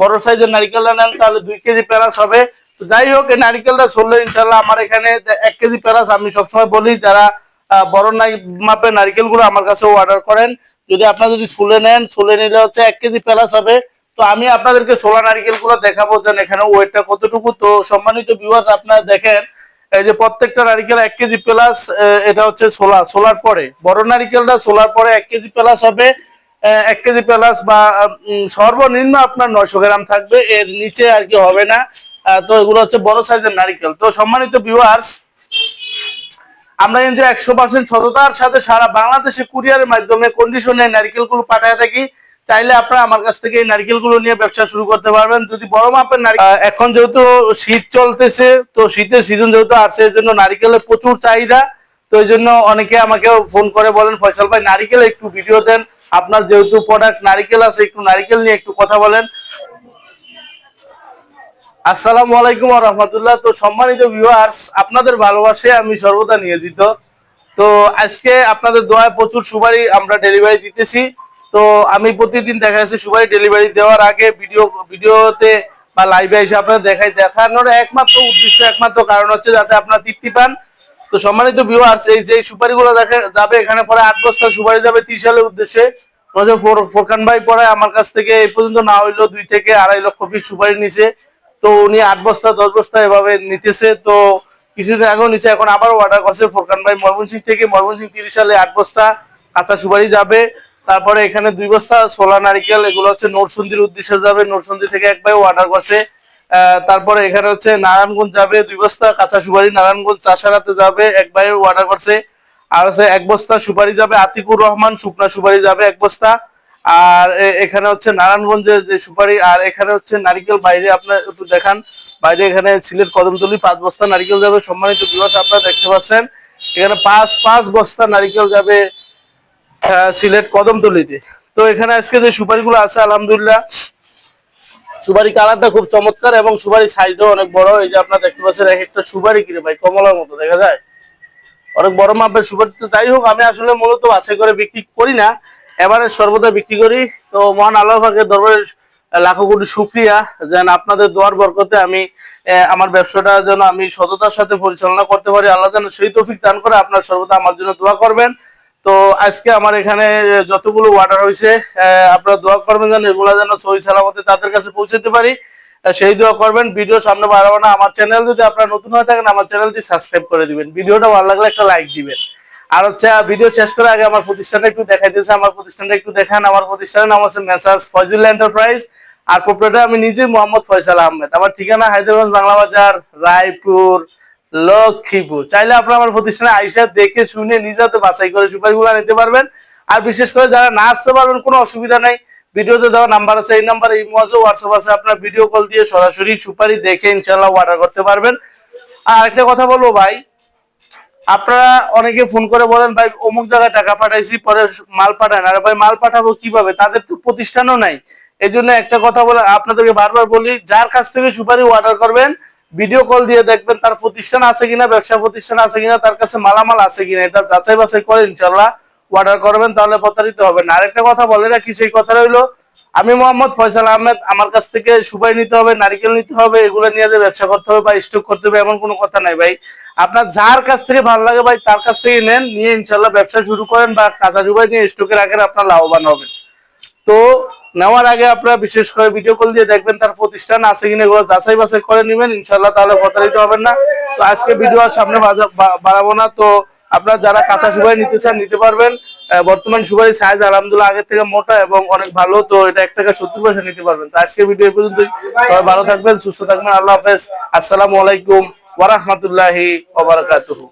বড় সাইজের নারিকেলটা নেন, তাহলে দুই কেজি প্যারাস হবে। যাই হোক, এই নারিকেলটা চললে ইনশাল্লাহ আমার এখানে এক কেজি প্যারাস আমি সবসময় বলি, যারা বড় নাই মাপের নারিকেলগুলো আমার কাছে অর্ডার করেন। যদি আপনারা যদি ছুলে নেন ছুলে নিলে হচ্ছে এক কেজি প্যারাস হবে। তো আমি আপনাদেরকে সোলা নারিকেলগুলো দেখাবো, যেন এখানে ওয়েটটা কতটুকু। তো সম্মানিত ভিউয়ার্স আপনারা দেখেন, এই যে প্রত্যেকটা নারিকেল এক কেজি প্লাস এটা হচ্ছে সোলা সোলার পরে, বড় নারিকেলটা সোলার পরে এক কেজি প্লাস হবে। এক কেজি প্লাস বা সর্বনিম্ন আপনার নয়শো গ্রাম থাকবে। এর নিচে আর কি হবে না। তো এগুলো হচ্ছে বড় সাইজের নারিকেল। তো সম্মানিত ভিউয়ার্স আমরা কিন্তু একশো পার্সেন্ট সততার সাথে সারা বাংলাদেশে কুরিয়ারের মাধ্যমে কন্ডিশনে নারকেলগুলো পাঠায় থাকি। চাইলে আপনারা আমার কাছ থেকে এই নারকেলগুলো নিয়ে ব্যবসা শুরু করতে পারবেন। যদি বড় মাপের এখন যেহেতু শীত চলতেছে, তো শীতের সিজন যেহেতু আসছে এই জন্য নারিকেলের প্রচুর চাহিদা। তো এই জন্য অনেকে আমাকে ফোন করে বলেন, ফয়সাল ভাই, নারিকেল একটু ভিডিও দেন। আপনার যেহেতু প্রোডাক্ট নারিকেল আছে, একটু নারিকেল নিয়ে একটু কথা বলেন। আসসালামু আলাইকুম রহমতুল্লাহ। তো সম্মানিত ভিউয়ার্স আপনাদের ভালোবাসে আমি সর্বদা নিয়োজিত। তো আজকে আপনাদের দোয়ায় প্রচুর সুপারি আমরা ডেলিভারি দিতেছি। তো আমি প্রতিদিন দেখা যাচ্ছে সুপারি ডেলিভারি দেওয়ার আগে ভিডিও ভিডিওতে বা লাইভে এসে আপনাদের দেখাই। দেখানোর একমাত্র উদ্দেশ্য, একমাত্র কারণ হচ্ছে যাতে আপনারা তৃপ্তি পান। তো সম্মানিত ভিউয়ার্স এই যে সুপারিগুলো দেখে যাবে, এখানে পরে আট বস্তা সুপারি যাবে ত্রিশ সালের উদ্দেশ্যে। ফোরকান ভাই পরে আমার কাছ থেকে এই পর্যন্ত না হইলেও দুই থেকে আড়াই লক্ষ পিস সুপারি নিছে। তো উনি আট বস্তা, দশ বস্তা এভাবে নিতেছে। তো কিছুদিন আগেও নিচে এখন আবার অর্ডার করছে ফোরকান ভাই ময়মনসিং থেকে। ময়মনসিং তিরিশ সালে আট বস্তা কাঁচা সুপারি যাবে। তারপরে এখানে দুই বস্তা সোলা নারিকেল, এগুলো হচ্ছে নোটসন্দির উদ্দেশ্যে যাবে। নোটসন্দি থেকে এক ভাই অর্ডার করছে। তারপরে এখানে হচ্ছে নারায়ণগঞ্জ যাবে, দুই বস্তা কাঁচা সুপারি নারায়ণগঞ্জ চাষারাতে যাবে, এক ভাই অর্ডার করছে। আর হচ্ছে এক বস্তা সুপারি যাবে, আতিকুর রহমান শুকনা সুপারি যাবে এক বস্তা। আর এখানে হচ্ছে নারায়ণগঞ্জের যে সুপারি, আর এখানে হচ্ছে নারিকেল, বাইরে আপনার একটু দেখান। বাইরে এখানে সিলেট কদমতলি পাঁচ বস্তা নারিকেল যাবে, সম্মানিত বিবাস আপনারা দেখতে পাচ্ছেন। এখানে পাঁচ পাঁচ বস্তা নারিকেল যাবে সিলেট কদমতলিতে। তো এখানে আজকে যে সুপারিগুলো আছে, আলহামদুলিল্লাহ সুপারি কালারটা খুব চমৎকার এবং সুপারি সাইজও অনেক বড়। এই যে আপনারা দেখতে পাচ্ছেন, এক একটা সুপারি কিনে ভাই কমলার মতো, দেখা যায়? অনেক বড় মাপের সুপারি তো যাই হোক, আমি আসলে মূলত বাছাই করে বিক্রি করি না। এবারে সর্বদা বিক্রি করি। তো মহান আল্লাহ দরবারে লাখো কোটি শুক্রিয়া। যেন আপনাদের দোয়ার বরকতে আমি আমার ব্যবসাটা যেন আমি সততার সাথে পরিচালনা করতে পারি। আল্লাহ যেন সেই তৌফিক দান করে আপনার সর্বদা আমার জন্য দোয়া করবেন। তো আজকে আমার এখানে যতগুলো অর্ডার হয়েছে আপনারা দোয়া করবেন যেন এগুলো যেন সহি সালামতে তাদের কাছে পৌঁছাতে পারি। সেই দোয়া করবেন। ভিডিও সামনে বাড়াবো না। আমার চ্যানেল যদি আপনারা নতুন হয়ে থাকেন, আমার চ্যানেলটি সাবস্ক্রাইব করে দিবেন। ভিডিওটা ভালো লাগলে একটা লাইক দিবেন। আর হচ্ছে ভিডিও শেষ করে আগে আমার প্রতিষ্ঠানটা একটু দেখাইতেছে। আমার প্রতিষ্ঠানটা একটু দেখান। আমার প্রতিষ্ঠানের নাম হচ্ছে মেসাজ ফয়জুল এন্টারপ্রাইজ। আর প্রোপ্রাইটার আমি নিজে মোহাম্মদ ফয়সাল আহমেদ। আমার ঠিকানা হায়দ্রাবাদ বাংলা বাজার রায়পুর লক্ষ্মীপুর। চাইলে আপনারা আমার প্রতিষ্ঠানে আইসা দেখে শুনে নিজে বাছাই করে সুপারিগুলো নিতে পারবেন। আর বিশেষ করে যারা না আসতে পারবেন, কোনো অসুবিধা নাই। ভিডিওতে দেওয়া নাম্বার আছে, এই নাম্বারে ইমো আছে, হোয়াটসঅ্যাপ আছে। আপনার ভিডিও কল দিয়ে সরাসরি সুপারি দেখে ইনশাল্লাহ অর্ডার করতে পারবেন। আর একটা কথা বলব ভাই, আপনারা অনেকে ফোন করে বলেন, ভাই, অমুক জায়গায় টাকা পাঠাইছি, পরে মাল পাঠান আর ভাই, মাল পাঠাবো কীভাবে? তাদের তো প্রতিষ্ঠানও নাই। এই একটা কথা বলে আপনাদেরকে বারবার বলি, যার কাছ থেকে সুপারি অর্ডার করবেন ভিডিও কল দিয়ে দেখবেন তার প্রতিষ্ঠান আছে কিনা, ব্যবসা প্রতিষ্ঠান আছে কিনা, তার কাছে মালামাল আছে কিনা, এটা যাচাই বাছাই করে ইনশাল্লাহ অর্ডার করবেন, তাহলে প্রতারিত হবে না আরেকটা কথা বলে রাখি, সেই কথাটা হইল আমি মোহাম্মদ ফয়সাল আহমেদ, আমার কাছ থেকে সুপারি নিতে হবে, নারিকেল নিতে হবে, এগুলো নিয়ে ব্যবসা করতে হবে বা স্টক করতে হবে, এমন কোনো কথা নাই ভাই। আপনার যার কাছ থেকে ভালো লাগে ভাই, তার কাছ থেকে নেন, নিয়ে ইনশাল্লাহ ব্যবসা শুরু করেন বা কাঁচা সুপারি নিয়ে স্টকে রাখেন, আপনার লাভবান হবেন। তো নেওয়ার আগে আপনারা বিশেষ করে ভিডিও কল দিয়ে দেখবেন তার প্রতিষ্ঠান আছে কিনা এগুলো যাচাই বাছাই করে নেবেন। ইনশাল্লাহ তাহলে প্রতারিত হবেন না। তো আজকে ভিডিও আর সামনে বাড়াবো না। তো আপনারা যারা কাঁচা সুপারি নিতে চান, নিতে পারবেন। বর্তমান সুপারি সাইজ আলহামদুলিল্লাহ আগের থেকে মোটা এবং অনেক ভালো। তো এটা এক টাকা সত্তর পয়সা নিতে পারবেন। তো আজকে ভিডিও এই পর্যন্ত সবাই ভালো থাকবেন, সুস্থ থাকবেন। আল্লাহ হাফেজ। আসসালামু আলাইকুম ওয়ারাহমাতুল্লাহি ওবারাকাতুহু